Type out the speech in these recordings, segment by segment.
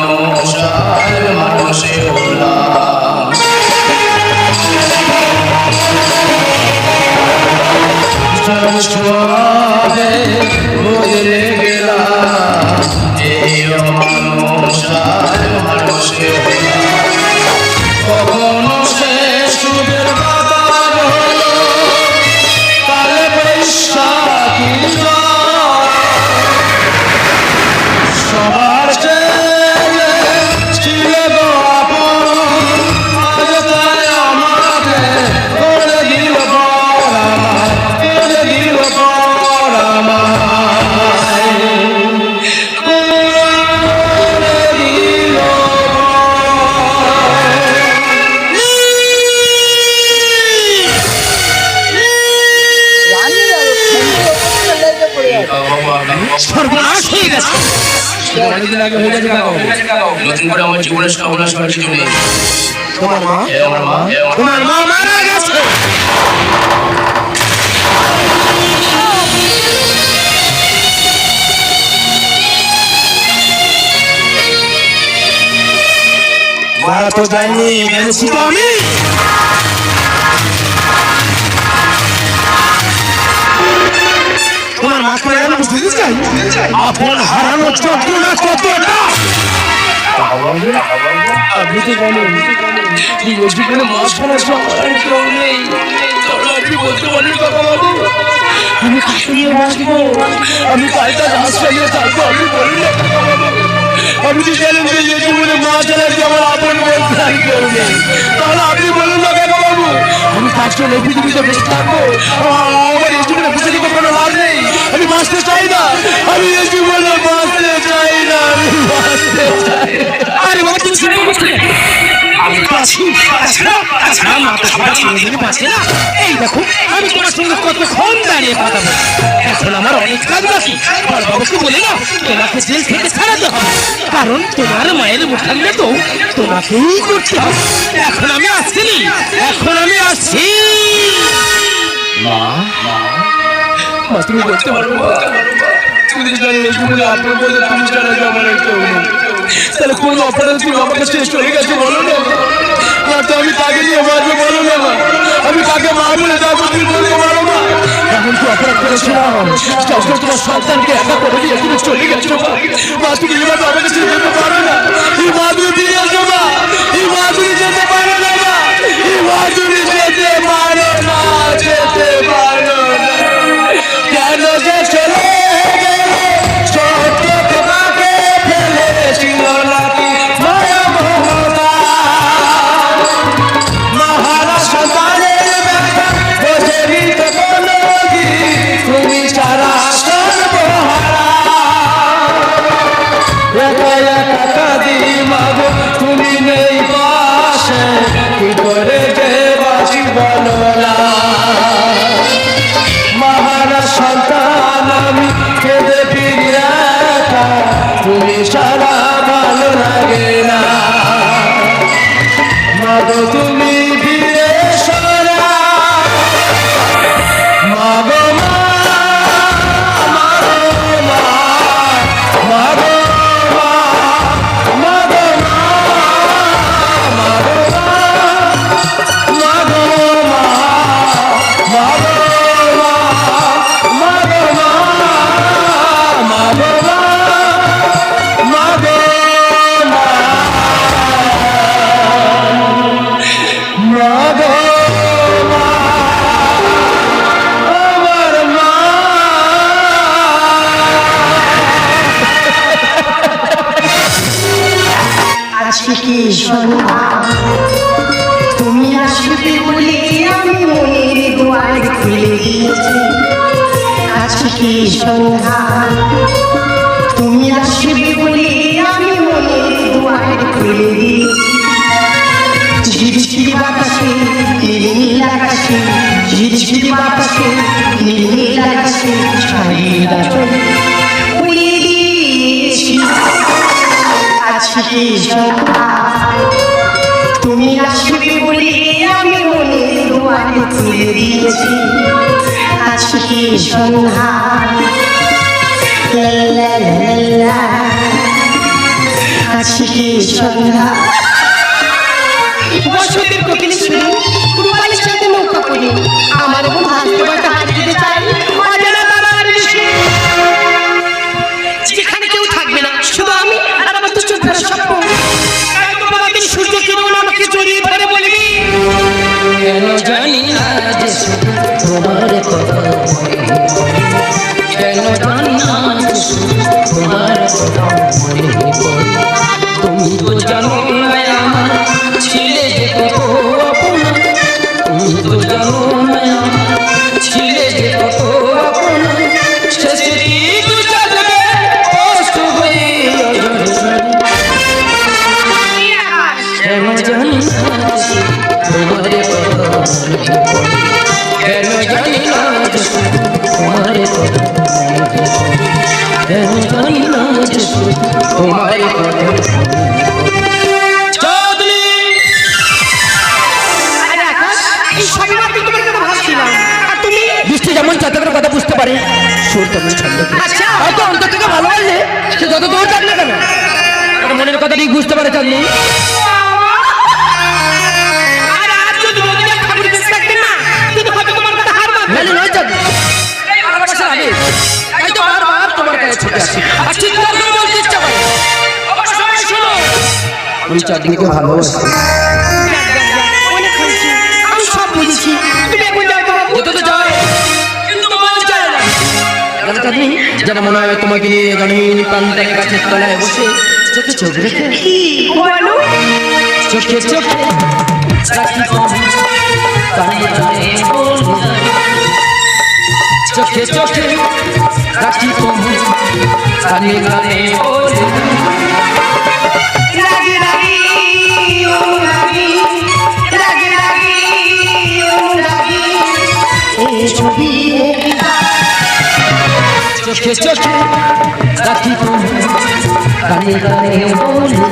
মানুষ আর মানুষে হলাম সবে বদলে গেলাম। এই মানুষ আর মানুষে সর্বনাশ হয়ে গেছে। অনেকদিন আগে হয়ে গেছে নতুন করে আমার জীবনের সর্বনাশ করার কিছু নেই। তোমার মা? আমার মা। তোমার মা মারা গেছে। মারা তো যায়নি মেরেছি তো আমি। তোমার আমি বুঝতে চাই আপন বাবু আমি নিয়ে বাঁচবো, আমি কালটা আপনি বলুন। না ফেলার কি আর কেউ নেই। তাহলে আপনি বলুন না কাকা বাবু? আমি কাজ চলে পৃথিবীতে থাকব। আমার এই জীবনে কোনো লাভ নেই? আমি বাঁচতে চাই না। আমি এই জীবনে বাঁচতে চাই না আমি বাঁচতে চাই। আরে বাবা তুমি শুনে আমি তো আছি তাছাড়া তাছাড়া মা তো সবার সঙ্গে দিনে বাঁচে না। এই দেখো আমি তোমার সঙ্গে কতক্ষণ দাঁড়িয়ে কথা বলছি এখন আমার অনেক কাজ বাকি। বড় বাবুকে বলে না তোমাকে জেল থেকে ছাড়াতে হবে। কারণ তোমার মায়ের মুখান্নে তো তোমাকেই করতে হবে। এখন আমি আসছি। এখন আমি আসছি। মা মা তুমি বলতে পারো তুমি আমার তাহলে কোন অপরাধ তুমি হয়ে গেছে বলো না তো আমি কাকে নিয়ে বলো না আমি কাকে মা বলে ডাকবো তুমি বলতে পারো মা এখন তো অপরাধ করেছ। না যখন তোমার সন্তানকে যেতে পারো না। মা, তুমি যেতে পারো না যেতে পারো না, যেতে পারো বললা মহারা সন্তান আমি কেঁদে ফিরিয়া তুমি সারা ভালো লাগে না। মাদো তুমি কি সন্ধ্যা তুমি আসবে বলে আমি মনের দুয়ার খুলে দিয়েছি। আজকে তুমি আসবে বলে আমি মনের দুয়ার খুলে দিয়েছি। ঝিরিঝিরি বাতাসে, নীল আকাশে, ঝিরিঝিরি বাতাসে, নীল আকাশে শাড়ির সন্ধ্যা করি আমার যেখানে কেউ থাকবে না শুধু কেন জানি না তোমার কথা কেন জানি না তোমার বৃষ্টি যেমন চাতকের বুঝতে পারে সুর তেমন ছন্দ আচ্ছা। হয়তো অন্তর থেকে ভালোবাসে সে যত দূর থাক না কেন? মনের কথা ঠিক বুঝতে পারে চাঁদনি। নয় ভালোবাসার তাই তো বারবার তোমার কাছে ছুটে আসি। আর চিৎকার করে বলতে ইচ্ছা করে আমি চাঁদনিকে ভালোবাসি? আমি সব বুঝেছি। তুমি এখন যাও যেতে তো যেন মনে হয় তোমাকে নিয়ে গানহীন প্রান্তের গাছের তলায় বসে চোখে চোখ রেখে। চোখে চোখে। চোখে চোখে রাখি তুমি কানে কানে ছবি চোখে চোখে রাখি তুমি কানে কানে বলবি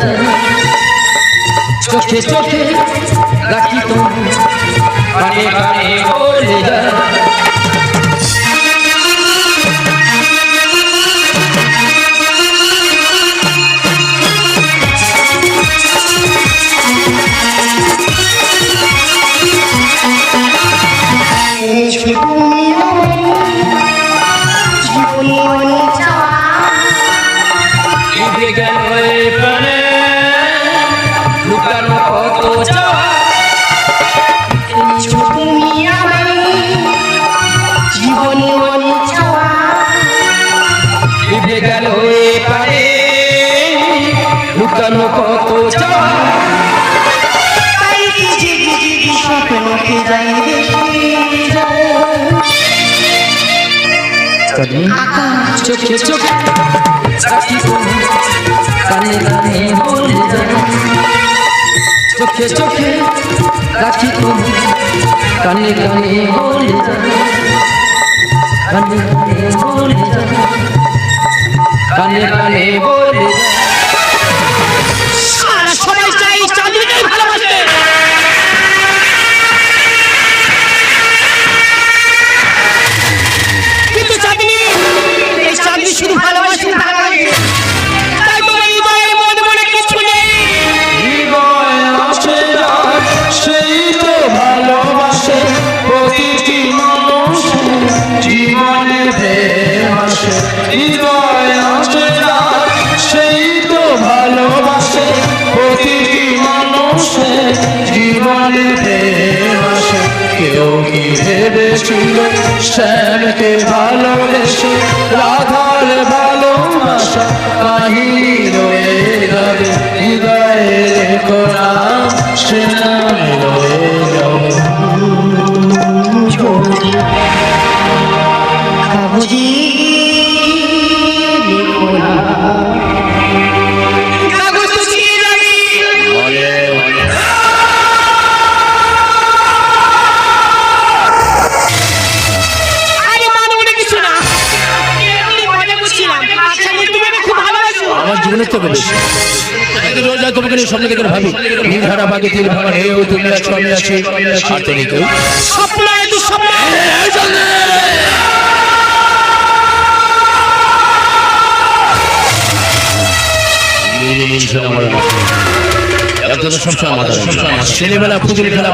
চোখে চোখে রাখি তুমি কানে কানে বলবি চোখে চোখে কানে কানে বলে যাও চোখে চোখে রাখি তুমি কানে কানে বলে যাও কানে কানে বলে কানে কানে বলে যাও শুধু ভালোবাসে তাই তোমার হৃদয়ে মনে মনে কিছু নেই। হৃদয় আছে সেই তো ভালোবাসে প্রতিটি মানুষের জীবনে প্রেম হৃদয় আছে সেই তো ভালোবাসে প্রতিটি মানুষের জীবনে প্রেম কেউ কি ভেবেছিল শ্যামকে ভালোবেসে? হৃদয়ে নিয়ে স্বপ্ন দেখে ভাবি। নিধারা বাগে তিল ভাঙা হেউ তুমি আছো আমি আছি আর কেউ স্বপ্ন এত স্বপ্ন তার জন্য ছেলেবেলা খেলা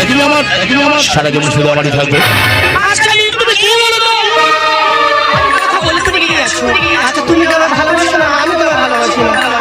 তুমি আমার তুমি আমার। সারা জীবন শুধু আমারই থাকবে। আচ্ছা তুমি ভালোবাসো না আমি তোমার ভালোবাসি না।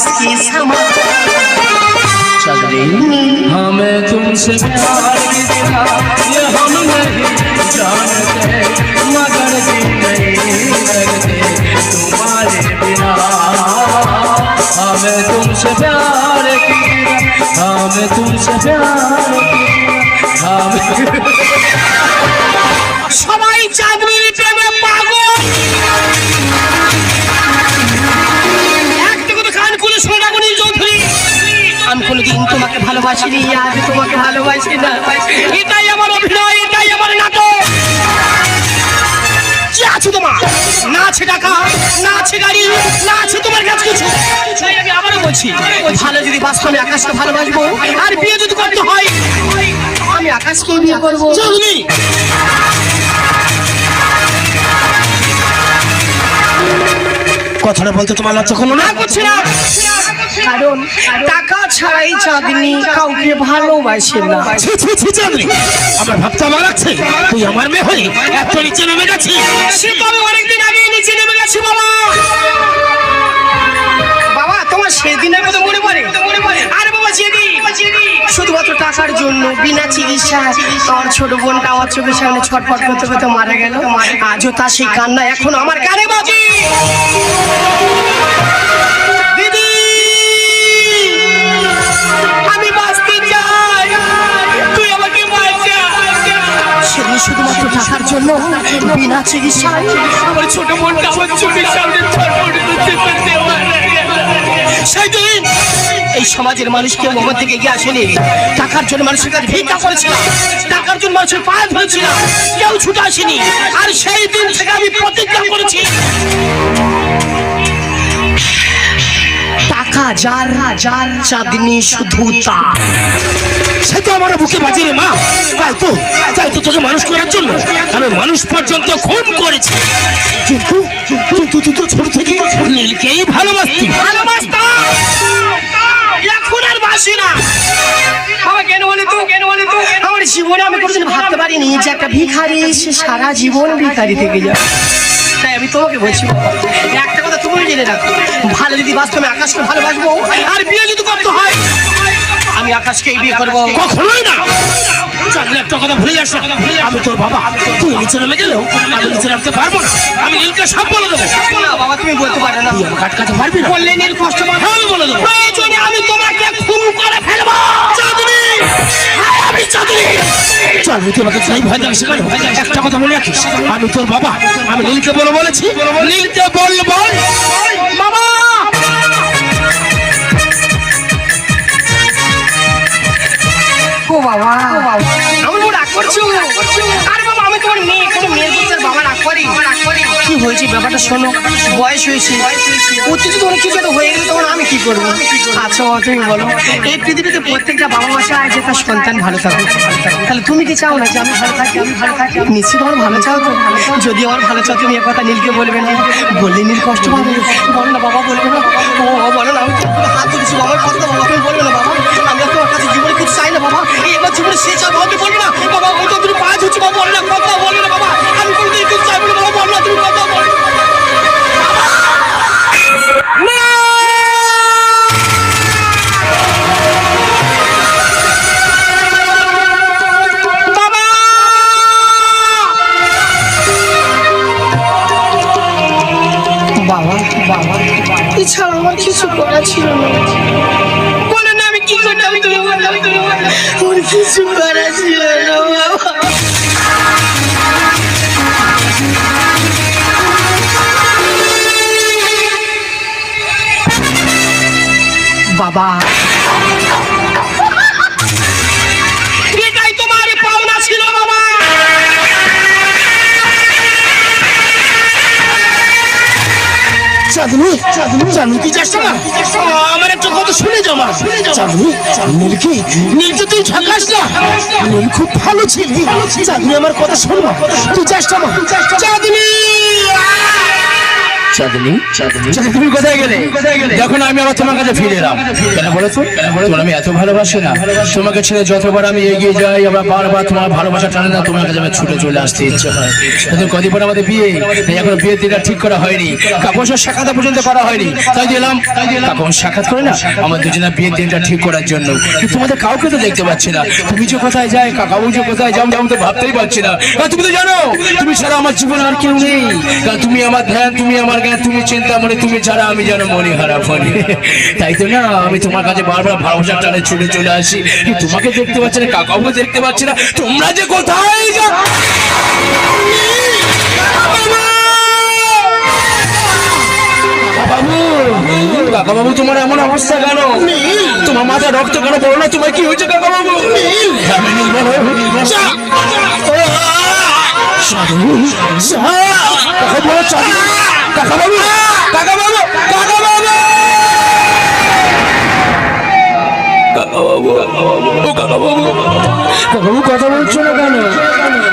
बारिश के समान हमें तुमसे प्यार की ये हम नहीं जानते। मगर नहीं लगते तुम्हारे बिना। हमें तुमसे प्यार की हमें तुमसे प्यार की हमें তোমাকে ভালোবাসিনি আজ তোমাকে ভালোবাসি না। এটাই আমার অভিনয় এটাই আমার নাটক। কি আছে তোমার? না আছে টাকা না আছে গাড়ি না আছে তোমার কাছে। কিছু আমি আবারও বলছি ভালো যদি বাস্তব আমি আকাশকে ভালোবাসবো আর বিয়ে যদি করতে হয় আমি আকাশকে বিয়ে করব। চৌধুরী কথাটা বলতে তোমার লজ্জা কোনো না করছি না। কারণ টাকা ছাড়াই চাঁদনি কাউকে ভালোবাসে না। ছি ছি ছি চাঁদনি। আমার ভাবতে আমার লাগছে তুই আমার মেয়ে হয়ে এত নিচে নেমে গেছিস। সে তো আমি অনেকদিন আগে নিচে নেমে গেছি বাবা। বাবা তোমার সেদিনের কথা মনে পড়ে? আরে বাবা জেদি শুধুমাত্র টাকার জন্য বিনা চিকিৎসা আমার ছোট বোনটা আমার চোখের সামনে ছটফট করতে করতে মারা গেল। আজও তার সেই কান্না এখন আমার কানে বাজে। শুধুমাত্র টাকার জন্য বিনা চিকিৎসায় ছোট সেদিন এই সমাজের মানুষ কেউ আমার থেকে এগিয়ে আসেনি। টাকার জন্য মানুষের কাছে ভিক্ষা করেছিলাম। টাকার জন্য মানুষের পায়ে ধরেছিলাম। কেউ ছুটে আসেনি। আর সেই দিন থেকে আমি প্রতিজ্ঞা করেছি। টাকা যার যার চাঁদনি শুধু তা সে তো আমার বুকে বাজে রে মা। তো? তোকে মানুষ করার জন্য আমি মানুষ পর্যন্ত খুন করেছি। কিন্তু কিন্তু তুই তো ছোট থেকে। নীলকেই ভালোবাসতি। ভালোবাসতাম এখন আর বাসি না। বাবা কেন বলে তো? কেন বলে তো? আমার জীবনে আমি কোনোদিন ভাবতে পারিনি যে একটা ভিখারি সে সারা জীবন ভিখারি থেকে যাবে। তাই আমি তোমাকে বলছি একটা কথা তুমি জেনে রাখো। ভালো যদি বাস্তবে আকাশকে ভালোবাসবো। আর বিয়ে যদি করতে হয় আমি আকাশকেই বিয়ে করব। কখনোই না। জানলে একটা কথা ভুলে যাস আমি তোর বাবা। তুই নিচে নেমে গেলেও আমি নিচে নামতে পারব না। আমি নীলকে সব বলে দেবো। বাবা তুমি বলতে পারো না। কাটকাতে পারবি না? বললে নীল কষ্ট পাবে। হ্যাঁ, আমি বলে দেবো। প্রয়োজনে আমি তোমাকে খুন করে ফেলব। চাঁদনি! হ্যাঁ, আমি চাঁদনি। চল তুই তোমাকে চাই ভয় দেখিস একটা কথা মনে রাখিস। আমি তোর বাবা। আমি নীলকে বলে বলেছি। নীলকে বল হয়েছে ব্যাপারটা শোনো বয়স হয়েছে। উত্তেজিত অনেক কিছু একটা হয়ে গেলে তখন আমি কি করব? আচ্ছা বাবা, তুমি বলো। এই পৃথিবীতে প্রত্যেকটা বাবা মা চায় যে তার সন্তান ভালো থাকুক। তাহলে তুমি কি চাও না যে আমি ভালো থাকি? আমি ভালো থাকি নিশ্চিত আমার ভালো চাও তো। যদি আমার ভালো চাও তুমি কথা নীলকে বলবে না। বললে নীল কষ্ট পাবে। বলো না বাবা বলবে না। ও বলো না আমি হাত ধরেছি বাবার কথা বাবা তুমি বলবে না বাবা। আমি তোমার কাছে জীবনে কিছু চাই না বাবা। এবার জীবনে সে আর বাবা তুমি বলবে না। বাবা আমি তো তুমি পাঁচ হচ্ছে বাবা বলে না কথা বলবে না বাবা। আমি কোনোদিন কিছু চাইব না বাবা বলো না তুমি কথা আমার কিছু করা ছিল না। বলে না আমি কি করতাম তুমি আমার কিছু করা ছিল না বাবা। চাঁদনি চাঁদনি কি যাস না আমার একটা কথা শুনে যাও মা। চাঁদনি নীল তো তুই ঠকাস না। নীল খুব ভালো ছিলি। চাঁদনি, আমার কথা শুনবা তুই যাস না চাঁদনি! চাঁদনি চাঁদনি। তুমি কোথায় গেলে? যখন আমি আবার তোমার কাছে ফিরে এলাম। কেন বলো তোমার আমি এত ভালোবাসি না। তোমাকে ছেড়ে যতবার আমি এগিয়ে যাই আবার বারবার তোমার ভালোবাসা টানে না তোমার কাছে আমি ছুটে চলে আসতে ইচ্ছে হয়। কিন্তু কদিন পর আমাদের বিয়ে এখন বিয়ের দিনটা ঠিক করা হয়নি। কাপড় সাক্ষাৎ পর্যন্ত করা হয়নি। তাই দিলাম। কাপড় সাক্ষাৎ করে না? আমার দুজনের বিয়ের দিনটা ঠিক করার জন্য। তোমাদের কাউকে তো দেখতে পাচ্ছি না। তুমি যে কোথায় যায় কাকাবু যে কোথায় যাও আমি তো ভাবতেই পারছি না। তুমি তো জানো তুমি ছাড়া আমার জীবনে আর কেউ নেই। তুমি আমার ধ্যান তুমি আমার জ্ঞান তুমি চিন্তা মনে তুমি ছাড়া আমি যেন মনে খারাপ হনি তাই তো না আমি তোমার কাছে বারবার ভালোবাসার টানে ছুটে চলে আসি। তোমাকে দেখতে পাচ্ছি না কাকাবু দেখতে পাচ্ছি না তোমরা যে কোথায় যাও বাবু কাকা বাবু তোমার এমন অবস্থা কেন? তোমার মাথায় রক্ত কেন বলো না? তোমার কি হয়েছে কাকা বাবু? আমি নির্মল হয়ে নির্মল। সাধু সাধু। কাকা বাবু কাকা বাবু কাকা বাবু। কাকাবু কথা বলছো না কেন?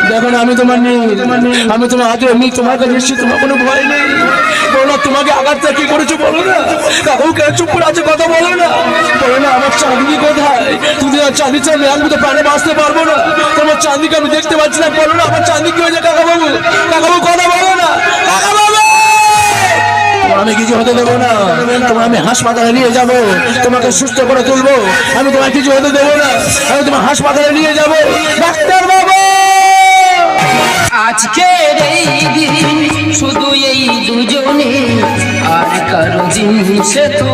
দেখো আমি তোমার নেই আমি তোমার হাতে এমনি তোমার কাছে এসেছি তোমার কোনো ভয় নেই। বলো না তোমাকে আঘাতটা কি করেছ বলো না? কাকাবু কেন চুপ করে আছে কথা বলো না। বলো না আমার চাঁদনি কোথায়? তুমি আর চাঁদি চাইলে আমি তো প্রাণে বাঁচতে পারব না। তোমার চাঁদিকে আমি দেখতে পাচ্ছি না বলো না আমার চাঁদি কি হয়েছে কাকাবাবু কাকাবু কথা বলো না। কাকাবাবু আমি কিছু হতে দেবো না। তোমার আমি হাসপাতালে নিয়ে যাব। তোমাকে সুস্থ করে তুলবো। আমি তোমার কিছু হতে দেবো না। আমি তোমার হাসপাতালে নিয়ে যাব। ডাক্তার বাবু আজকের এই দিন শুধু এই দুজনে আর কারও দিন সে তো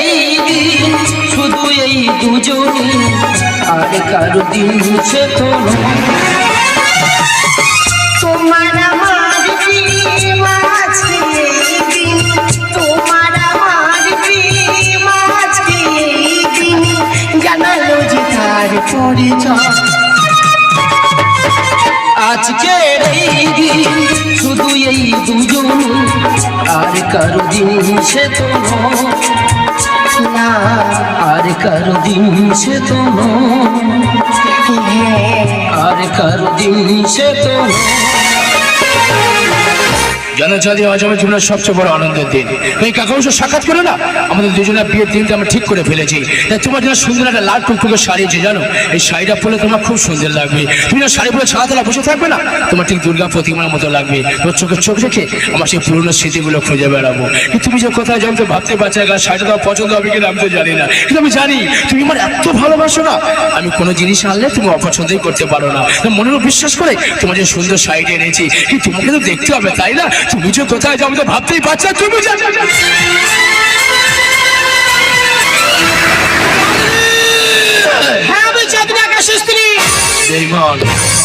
এই দিন শুধু এই দুজনে আর কারও দিন সে। তোমার পরিচয়। আজকের এই দিন শুধু এই দুজন, আর কারও দিন সে তো। না, আর কারও দিন সে তো আর কারও দিন সে তো নয়। জানো চাঁদি আজ জীবনের সবচেয়ে বড় আনন্দের দিন। এই কাকাবু সাক্ষাৎ করে না? আমাদের দুজনের বিয়ের দিনটা আমরা ঠিক করে ফেলেছি। তাই তোমার জন্য সুন্দর একটা লাল টুকটুকে শাড়ি যে জানো? এই শাড়িটা পরে তোমার খুব সুন্দর লাগবে। তুমি না শাড়ি পরে ছাড়া বসে থাকবে না? তোমার ঠিক দুর্গা প্রতিমার মতো লাগবে। তোর চোখে চোখ রেখে আমার সেই পুরনো স্মৃতিগুলো খুঁজে বেড়াবো। তুমি যে কোথায় যাও তো ভাবতে পারছি না, শাড়িটা তোমার পছন্দ হবে কিনা আমি তো জানি না। কিন্তু আমি জানি, তুমি আমার এত ভালোবাসো না। আমি কোনো জিনিস আনলে তুমি অপছন্দই করতে পারো না। মনের বিশ্বাস করে তোমার যে সুন্দর শাড়িটা এনেছি। কিন্তু তোমাকে তো দেখতে হবে, তাই না? তুমি যে কোথায় আমি তো ভাবতেই পারছি তুমি যা হ্যাঁ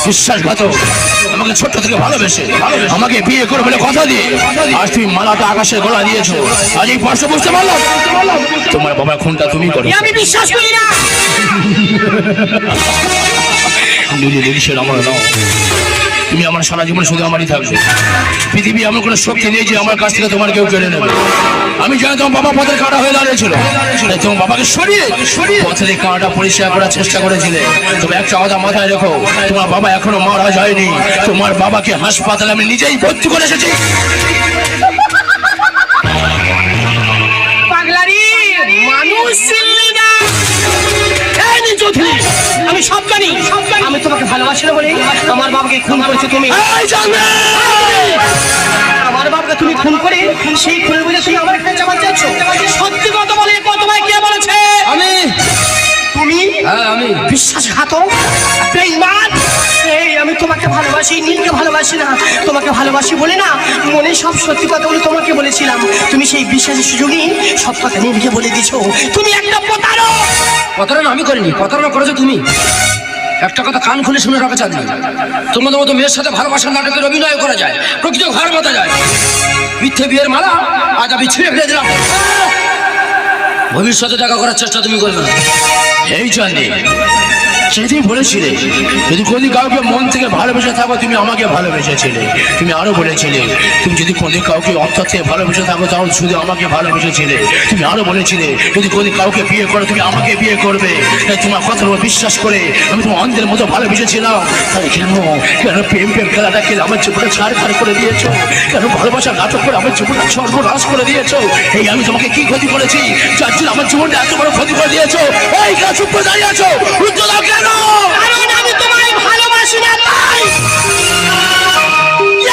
বিশ্বাসঘাতক। আমাকে ছোট্ট থেকে ভালোবেসে আমাকে বিয়ে করে বলে কথা দিয়ে আজ তুমি মালাটা আকাশের গলা দিয়েছ। আজ এই প্রশ্ন বুঝতে পারলাম? তোমার বাবার খুনটা তুমি করো। আমি বিশ্বাস করি না। আমার নাও তুমি আমার সারা জীবন শুধু আমারই থাকবে। পৃথিবী এমন কোনো শক্তি নেই যে আমার কাছ থেকে তোমার কেউ কেড়ে নেবে। আমি জানি তোমার বাবা পথের কাঁটা হয়ে দাঁড়িয়েছিল। তাই তোমার বাবাকে সরিয়ে সরিয়ে পথের কাঁটা পরিষ্কার করার চেষ্টা করেছিলে। তবে একটা কথা মাথায় রেখো তোমার বাবা এখনও মারা যায়নি। তোমার বাবাকে হাসপাতালে আমি নিজেই ভর্তি করে এসেছি। পাগলারি মানুষ আমি সব জানি। আমি তোমাকে ভালোবাসি না বলে আমার বাবাকে খুন করেছ তুমি। আমার বাবাকে তুমি খুন করে সেই খুনের বুঝে তুমি আমার কাছে জামা চাচ্ছ? সত্যি কথা বলে তোমায় কে বলেছে? আমি। তুমি? হ্যাঁ আমি। বিশ্বাসঘাতক? বেঈমান? এই আমি তোমাকে ভালোবাসি ভালোবাসি নীলকে ভালোবাসি না। তোমাকে ভালোবাসি বলে না মনে সব সত্যি কথাগুলো তোমাকে বলেছিলাম। তুমি সেই বিশ্বাসের সুযোগই সব কথা নীলকে বলে দিছো তুমি একটা প্রতারক! প্রতারণা আমি করিনি প্রতারণা করেছ তুমি। একটা কথা কান খুলে শুনে রাখা চাঁদনি। তোমাদের মতো মেয়ের সাথে ভালোবাসার নাটকের অভিনয় করা যায়, প্রকৃত ঘর বাঁধা যায়। মিথ্যে বিয়ের মালা আজ আমি ছিঁড়ে ফেলে দিলাম। ভবিষ্যতে দেখা করার চেষ্টা তুমি করবে না। এই চাঁদি সেদিন বলেছিলে, যদি কোনদিন কাউকে মন থেকে ভালোবেসে থাকো, তুমি আমাকে ভালোবেসেছিলে। তুমি আরও বলেছিলে, তুমি যদি কোনদিন কাউকে অন্তর থেকে ভালোবেসে থাকো, তাহলে শুধু আমাকে ভালোবেসেছিলে। তুমি আরও বলেছিলে, যদি কোনদিন কাউকে বিয়ে করো, তুমি আমাকে বিয়ে করবে। তোমার কথার উপর বিশ্বাস করে আমি তোমার অন্ধের মতো ভালোবেসেছিলাম। তাই কেন কেন প্রেম প্রেম খেলাটা খেলে আমার জীবনে ছাড় খাড় করে দিয়েছ? কেন ভালোবাসা নাটক করে আমার জীবনটা সর্বনাশ করে দিয়েছ? এই আমি তোমাকে কি ক্ষতি করেছি? যার জন্য আমার জীবনটা এত বড় ক্ষতি করে দিয়েছ? এই চুপ করে দাঁড়িয়ে আছো? দাও ভালোবাসি না, তাই।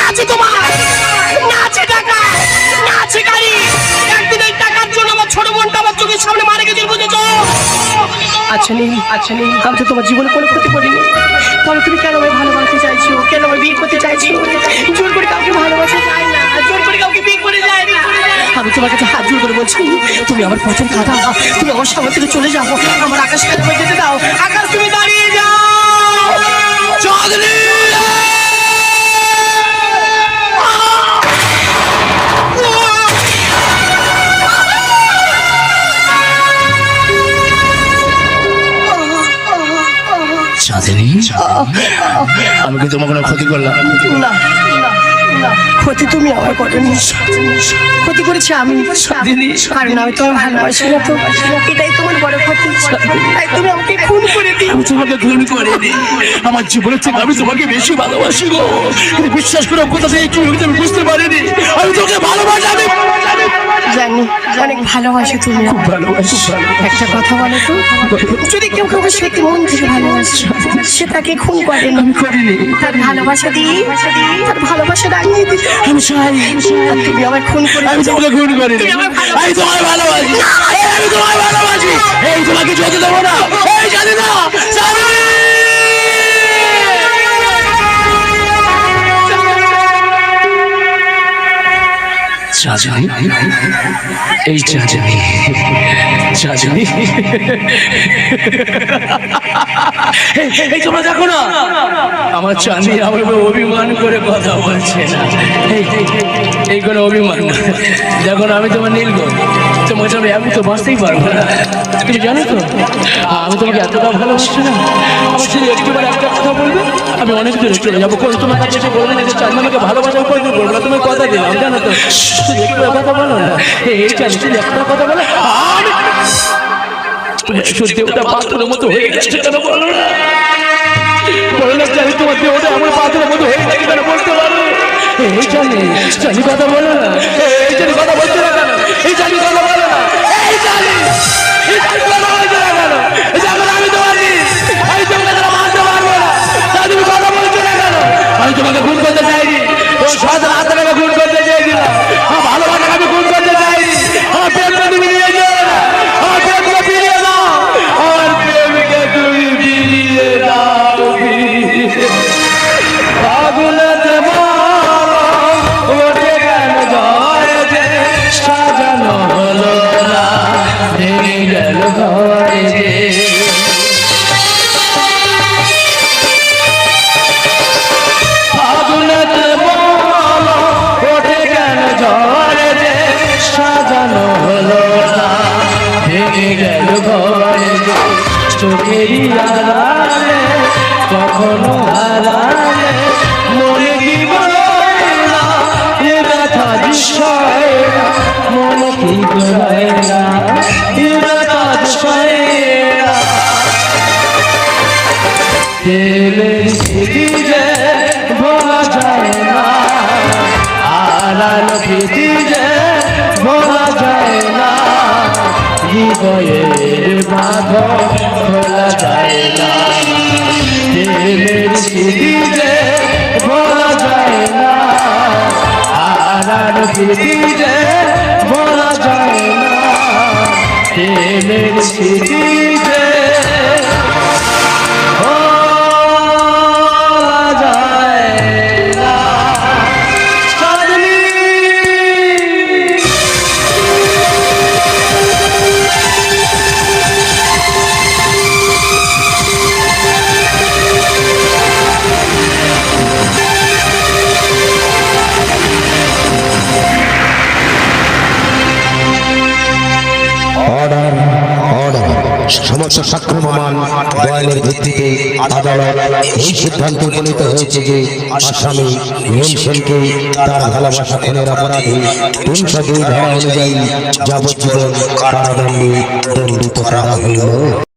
আছে তোমার? না টাকা না গাড়ি। একদিন এই টাকার জন্য ছোট বোনটা আমার চোখের সামনে মারা গেছে বুঝেছ? আচ্ছা নেই আচ্ছা নেই আমি তো তোমার জীবনে কোনো ক্ষতি করিনি। তাহলে তুমি কেন আমায় ভালোবাসতে চাইছো? কেন আমায় বিয়ে করতে চাইছো? জোর করে কাউকে ভালোবাসা যায় না। আমি তোমার কাছে হাত জোর করে বলছি, তুমি আমার প্রথম কথা তুমি আমার সামনে থেকে চলে যাও। আমার আকাশ যেতে দাও। আকাশ, তুমি দাঁড়িয়ে যাও। আমি কি তোমার কোনো ক্ষতি করলাম? না না, ক্ষতি তুমি আমার করেনি। ক্ষতি করেছি আমি। কারণ আমি তোমার ভালোবাসি না তো। এটাই তোমার বড় ক্ষতি। তাই তুমি আমাকে খুন করে দিই আমি তোমাকে খুন করিনি আমার জীবনের থেকে আমি তোমাকে বেশি ভালোবাসি গো। বিশ্বাস করো কোথা থেকে কি হয়েছে আমি বুঝতে পারিনি। আমি তোকে ভালোবাসি আমি জানি। অনেক ভালোবাসো তুমি। আমাকে। ভালোবাসি। একটা কথা বলো তো। যদি কেউ কাউকে সত্যি মন থেকে ভালোবাসে সে তাকে খুন করে আমি করিনি। তার ভালোবাসা দিয়ে তার ভালোবাসা রাঙিয়ে দিতে আমি চাই। তুমি আমার খুন করে আমি তোমাকে খুন করিনি। আমি তোমায় ভালোবাসি। আমি তোমায় ভালোবাসি। এই তোমাকে যেতে দেবো না। এই জানি না। চাচাই এই চাচাই চাচাই এই তোমরা দেখো না, আমার চাঁদি আমার অভিমান করে কথা বলছে না। এই কোনো অভিমান দেখো না, আমি তোমার নীলগো তোমার জন্য আমি তো বাঁচতেই পারব না। তুমি জানো তো? আমি তোমাকে এতটা ভালোবাসি না। আমার শুধু একটিবার একটা কথা বলবে, আমি অনেক দূরে চলে যাব। কোন তোমার কাছে এসে বলবে না যে আমাকে ভালোবাসার পর বলব না, তুমি কথা দিলাম জানো তো। শুধু একটু কথা বলো না। এই চাঁদ শুধু একটা কথা বলো সত্যি ওটা পাথরের মতো হয়ে গেছে কেন বলো না। বলো না তোমার দেহটা আমার পাথরের মতো হয়ে গেছে কেন বলতে পারো। এই জানি জানি কথা বলো না এই জানি কথা বলতে না জানি কথা বলো না। এই জানি জানি কথা বলতে না কেন? এই আমি তোমার আমি তোমাকে তারা বলছো করতে চাইনি। ওই সাত হাত টাকা বাঁধ খোলা যায় না তেলের স্মৃতিতে ভোলা যায় না আড়াল প্রীতিতে ভোলা যায় সাক্ষ্য প্রমাণ বয়ানের ভিত্তিতে আদালত এই সিদ্ধান্তে উপনীত হয়েছে যে আসামি মিম সেনকে তার ভালোবাসা খুনের অপরাধে তিনশো দুই ধারা অনুযায়ী যাবজ্জীবন কারাদণ্ডে দণ্ডিত করা হইল